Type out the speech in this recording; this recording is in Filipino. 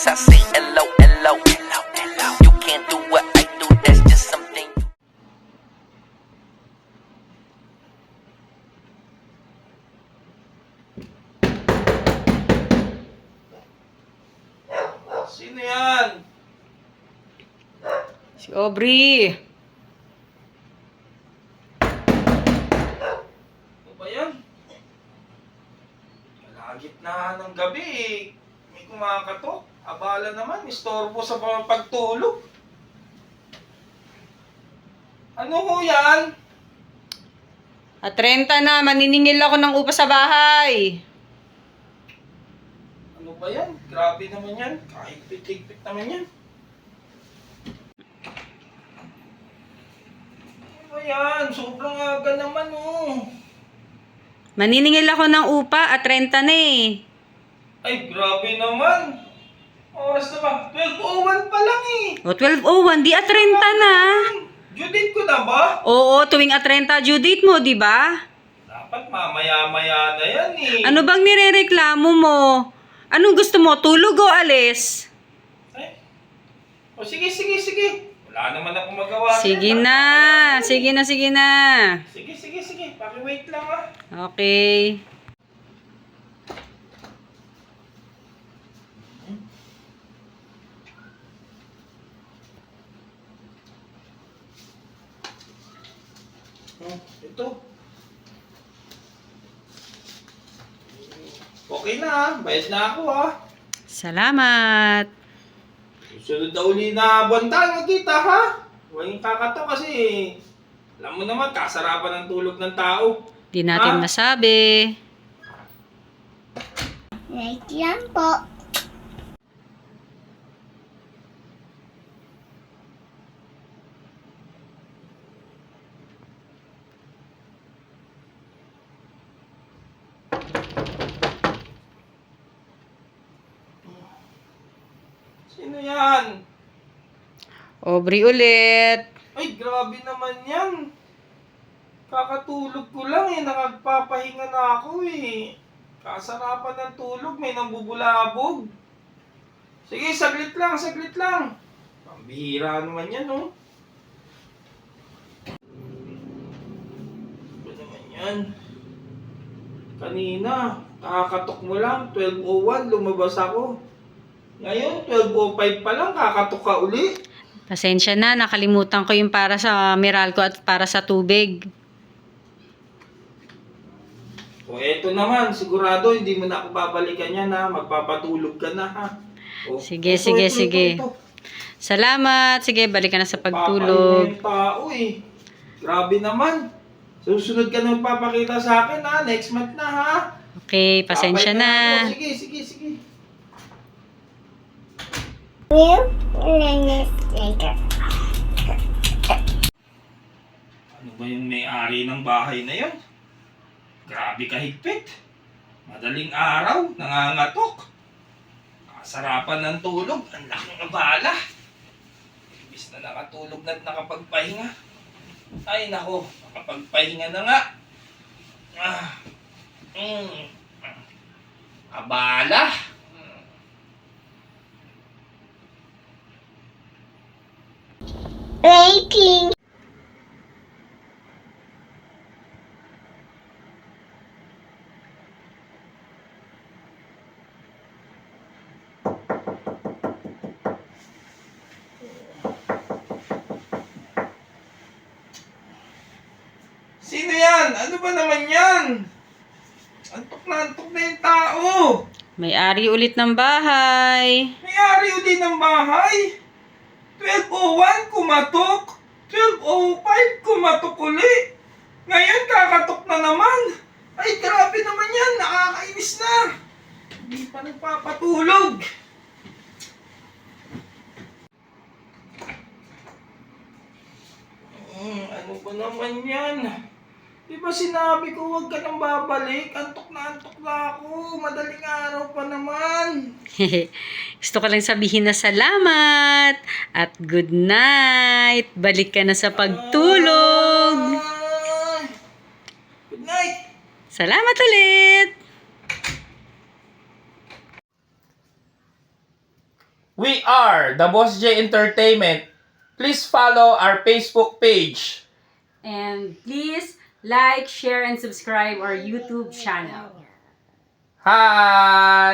Yes, I say hello, hello, hello, hello. You can't do what I do, that's just something you Sino yan? Si Aubrey. Ano ba yan? Kalagit na ng gabi eh. Kumakatok. Abala naman, istorbo sa pagtulog. Ano ho yan? At 30 na, maniningil ako ng upa sa bahay. Ano ba yan? Grabe naman yan. Kahit pitik-pit naman yan. Ano ba yan? Sobrang aga naman oh. Maniningil ako ng upa at 30 na eh. Ay, grabe naman. Oras na ba? 12.01 pa lang eh. O 12.01, di at 30 na. Judith ko na ba? Oo, tuwing at 30 due date mo, di ba? Dapat mamaya-maya na yan eh. Ano bang nirereklamo mo? Anong gusto mo, tulog o alis? Ay. O sige, sige, sige. Wala naman ako magawa. Sige na, sige na, sige na. Sige, sige, sige. Paki-wait lang ah. Okay. Ito. Okay na ah. Bayad na ako ah. Salamat. Sunod na uli na buwan tayo magkita ha. Huwag kakato kasi alam mo naman, kasarapan ng tulog ng tao. Di natin Ah? masabi. Like yan po. Sino yan? Aubrey ulit. Ay, grabe naman yan. Kakatulog ko lang eh, nakagpapahinga na ako eh. Kasarapan ng tulog, may nambubulabog. Sige, saglit lang, saglit lang. Pambihira naman yan, oh. Ano naman yan? Kanina, kakatok mo lang, 12.01, lumabas ako. Ngayon, 12.05 pa lang, kakatok ka uli. Pasensya na, nakalimutan ko yung para sa Meralco at para sa tubig. O eto naman, sigurado hindi mo na ako babalikan yan ha. Magpapatulog ka na ha. O, Sige, ito, sige, ito, sige. ito, ito. Salamat. Sige, balik ka na sa pagtulog. yung tao eh. Grabe naman. Susunod ka na magpapakita sa akin ha. Next month na ha. Okay, pasensya Papahinga na. ako. Sige, sige, sige. Will minutes later. Ano ba yung may-ari ng bahay na yon? Grabe kahigpit. Madaling araw, nangangatok. Kasarapan ng tulog, ang laking abala. Imbis na nakatulog na at nakapagpahinga. Ay nako, nakapagpahinga na nga. Ah, mm, abala. Waiting. Sino yan? Ano ba naman yan? Antok na antok na yung tao. May-ari ulit ng bahay. May-ari uli ng bahay. 12.01 kumatok. 12.05 kumatok uli. Ngayon kakatok na naman. Ay, grabe naman yan. Nakakainis na. Hindi pa nagpapatulog. Hmm, ano ba naman yan? Di ba sinabi ko huwag ka nang babalik? Antok na antok na ako. Madaling araw pa naman. Gusto ko lang sabihin na salamat at good night. Balik ka na sa pagtulog. Good night! Salamat ulit. We are the Boss J Entertainment. Please follow our Facebook page. And please like, share, and subscribe our YouTube channel. Hi!